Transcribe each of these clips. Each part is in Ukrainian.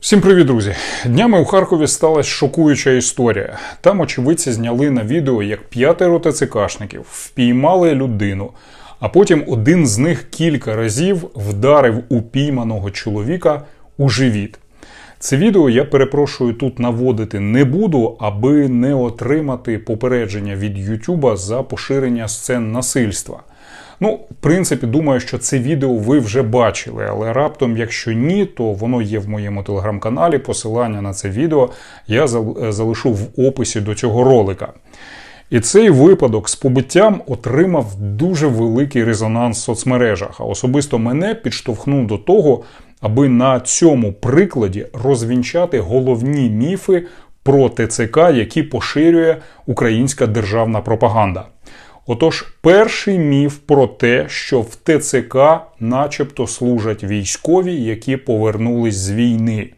Всім привіт, друзі! Днями у Харкові сталася шокуюча історія. Там очевидці зняли на відео, як п'ятеро ТЦКшників впіймали людину, а потім один з них кілька разів вдарив упійманого чоловіка у живіт. Це відео я перепрошую тут наводити не буду, аби не отримати попередження від Ютуба за поширення сцен насильства. Ну, в принципі, думаю, що це відео ви вже бачили, але раптом, якщо ні, то воно є в моєму телеграм-каналі. Посилання на це відео я зал- залишу в описі до цього ролика. І цей випадок з побиттям отримав дуже великий резонанс в соцмережах. А особисто мене підштовхнув до того, аби на цьому прикладі розвінчати головні міфи про ТЦК, які поширює українська державна пропаганда. Отож, перший міф про те, що в ТЦК начебто служать військові, які повернулись з війни.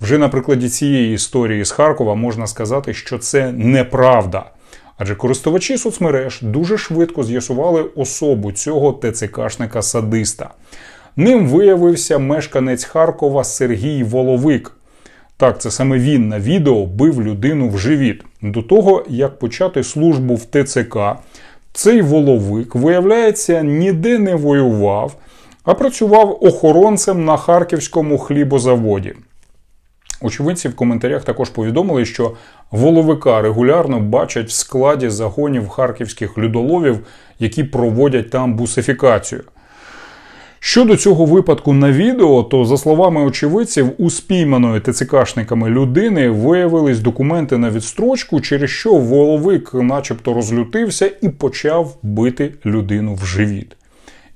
Вже на прикладі цієї історії з Харкова можна сказати, що це неправда. Адже користувачі соцмереж дуже швидко з'ясували особу цього ТЦКшника садиста. Ним виявився мешканець Харкова Сергій Воловик. Так, це саме він на відео бив людину в живіт. До того, як почати службу в ТЦК, цей воловик, виявляється, ніде не воював, а працював охоронцем на харківському хлібозаводі. Очевидці в коментарях також повідомили, що воловика регулярно бачать в складі загонів харківських людоловів, які проводять там бусифікацію. Щодо цього випадку на відео, то за словами очевидців, у спійманої ТЦКшниками людини виявились документи на відстрочку, через що воловик, начебто, розлютився і почав бити людину в живіт.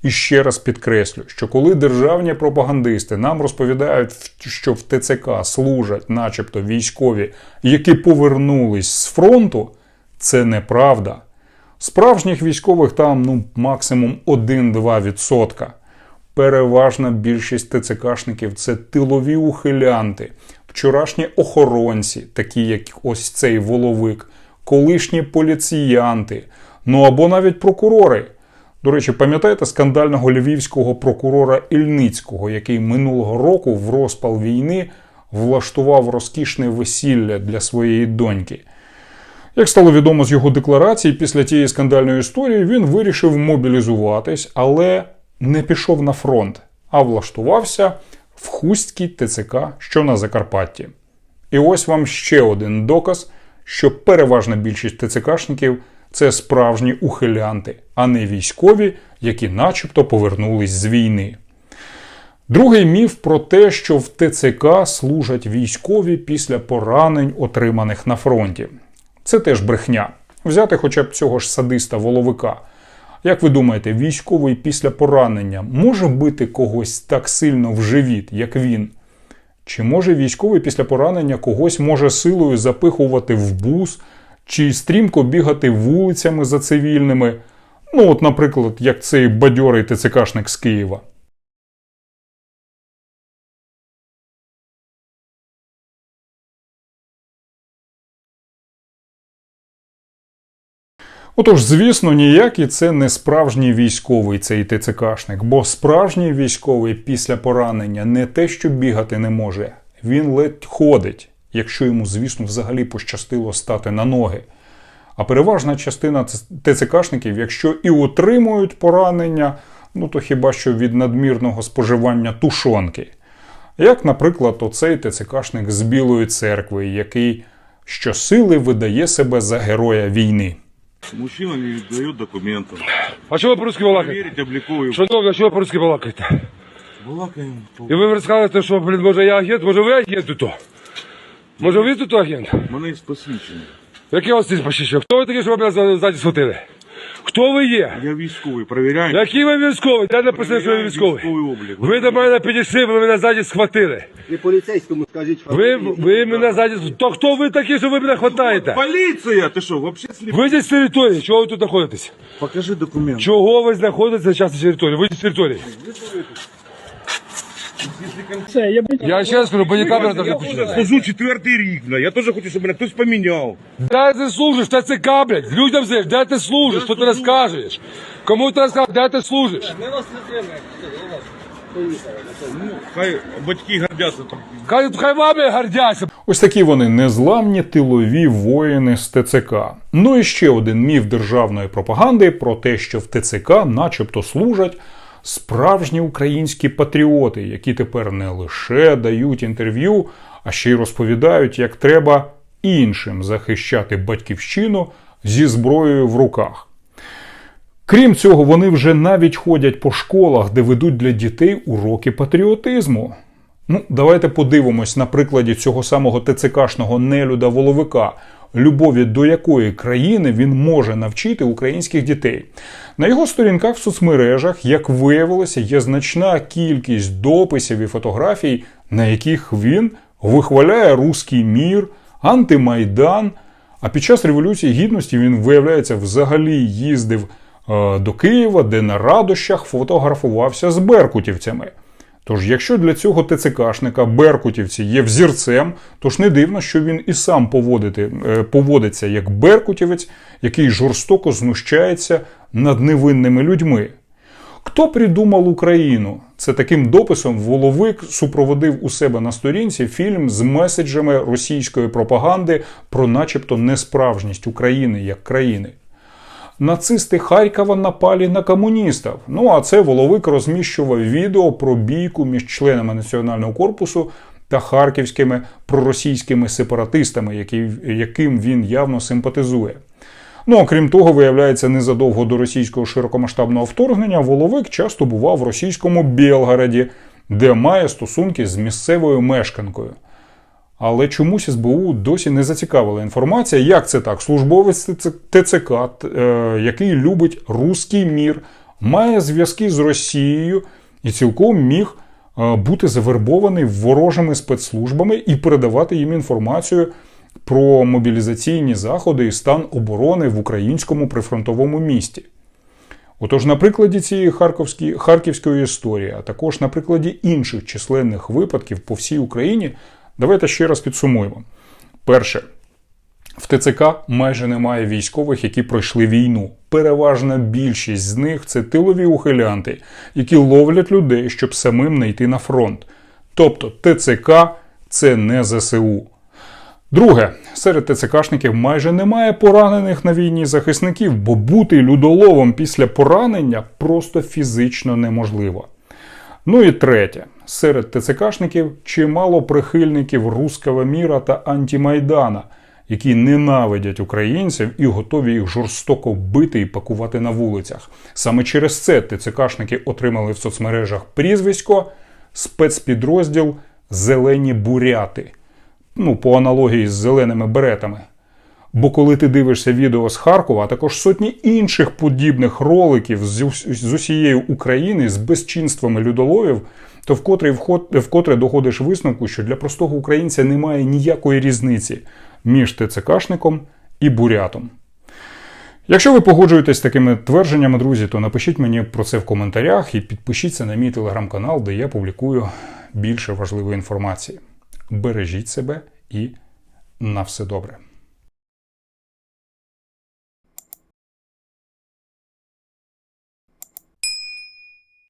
І ще раз підкреслю, що коли державні пропагандисти нам розповідають, що в ТЦК служать, начебто, військові, які повернулись з фронту, це неправда. Справжніх військових там ну максимум 1-2%. Переважна більшість ТЦКшників це тилові ухилянти, вчорашні охоронці, такі як ось цей воловик, колишні поліціянти, ну або навіть прокурори. До речі, пам'ятаєте скандального львівського прокурора Ільницького, який минулого року в розпал війни влаштував розкішне весілля для своєї доньки. Як стало відомо з його декларації, після тієї скандальної історії він вирішив мобілізуватись, але не пішов на фронт, а влаштувався в Хустській ТЦК, що на Закарпатті. І ось вам ще один доказ, що переважна більшість ТЦКшників це справжні ухилянти, а не військові, які начебто повернулись з війни. Другий міф про те, що в ТЦК служать військові після поранень, отриманих на фронті. Це теж брехня. Взяти хоча б цього ж садиста воловика. Як ви думаєте, військовий після поранення може бити когось так сильно в живіт, як він? Чи може військовий після поранення когось може силою запихувати в бус, чи стрімко бігати вулицями за цивільними? Ну, от, наприклад, як цей бадьорий ТЦКшник з Києва. Отож, звісно, ніякий це не справжній військовий цей ТЦКшник, бо справжній військовий після поранення не те, що бігати не може, він ледь ходить, якщо йому, звісно, взагалі пощастило стати на ноги. А переважна частина ТЦКшників, якщо і отримують поранення, ну то хіба що від надмірного споживання тушонки. Як, наприклад, оцей ТЦКшник з Білої церкви, який щосили видає себе за героя війни. Мужчина не дает документов. А що ви по-русски балакаєте? Проверить обликовую. Шановні, а чого ви по-русски балакаєте? Балакаем. І ви розказуєте, що, блін, може я агент, може ви агент тут? Може ви тут агент? Мене є посвідчення. Яке у вас тут посвідчення? Хто ви такі, що ви мене ззаді схватили? Хто ви є? Я військовий, перевіряю. Який ви військовий? Я написано, що ви військовий? військовий облік. Ви до мене підійшли, ви мене ззаді схватили. І поліцейському скажіть Ви, ви мене ззаді... То хто ви такі, що ви мене хватаєте? Поліція! Ти що, вообще сліп? Вийдіть з території, чого ви тут знаходитесь? Покажи документ. Чого ви знаходитесь зараз на території? Вийдіть з території. Я ще раз кажу, бодікамера там не включена. Служу четвертий рік, бля. Я теж хочу, щоб мене хтось поміняв. Де ти служиш? Та це блядь. Людям знаєш, де ти служиш, що ти розкажеш? Кому ти розкажеш, де ти служиш? Хай батьки гордяться там. Хай, хай вами гордяться. Ось такі вони незламні тилові воїни з ТЦК. Ну і ще один міф державної пропаганди про те, що в ТЦК, начебто, служать справжні українські патріоти, які тепер не лише дають інтерв'ю, а ще й розповідають, як треба іншим захищати батьківщину зі зброєю в руках. Крім цього, вони вже навіть ходять по школах, де ведуть для дітей уроки патріотизму. Ну, давайте подивимось на прикладі цього самого ТЦКшного нелюда воловика, любові до якої країни він може навчити українських дітей. На його сторінках в соцмережах, як виявилося, є значна кількість дописів і фотографій, на яких він вихваляє руський мір, антимайдан. А під час Революції Гідності він, виявляється, взагалі їздив е, до Києва, де на радощах фотографувався з беркутівцями. Тож, якщо для цього ТЦКшника беркутівці є взірцем, то ж не дивно, що він і сам поводити, е, поводиться як беркутівець, який жорстоко знущається над невинними людьми. Хто придумав Україну? Це таким дописом Воловик супроводив у себе на сторінці фільм з меседжами російської пропаганди про начебто несправжність України як країни. Нацисти Харкова напали на комуністів. Ну а це Воловик розміщував відео про бійку між членами національного корпусу та харківськими проросійськими сепаратистами, які, яким він явно симпатизує. Ну, окрім того, виявляється, незадовго до російського широкомасштабного вторгнення Воловик часто бував в російському Білгороді, де має стосунки з місцевою мешканкою. Але чомусь СБУ досі не зацікавила інформація, як це так. Службовець ТЦК, е, який любить руський мір, має зв'язки з Росією і цілком міг е, бути завербований ворожими спецслужбами і передавати їм інформацію про мобілізаційні заходи і стан оборони в українському прифронтовому місті. Отож, на прикладі цієї харківської, харківської історії, а також на прикладі інших численних випадків по всій Україні, давайте ще раз підсумуємо. Перше, в ТЦК майже немає військових, які пройшли війну. Переважна більшість з них це тилові ухилянти, які ловлять людей, щоб самим не йти на фронт. Тобто ТЦК це не ЗСУ. Друге, серед ТЦКшників майже немає поранених на війні захисників, бо бути людоловом після поранення просто фізично неможливо. Ну і третє, серед ТЦКшників чимало прихильників руского міра та антимайдана, які ненавидять українців і готові їх жорстоко бити і пакувати на вулицях. Саме через це ТЦКшники отримали в соцмережах прізвисько спецпідрозділ Зелені буряти ну, по аналогії з зеленими беретами. Бо коли ти дивишся відео з Харкова, а також сотні інших подібних роликів з, усієї України з безчинствами людоловів, то вкотре, вкотре доходиш висновку, що для простого українця немає ніякої різниці між ТЦКшником і бурятом. Якщо ви погоджуєтесь з такими твердженнями, друзі, то напишіть мені про це в коментарях і підпишіться на мій телеграм-канал, де я публікую більше важливої інформації. Бережіть себе і на все добре.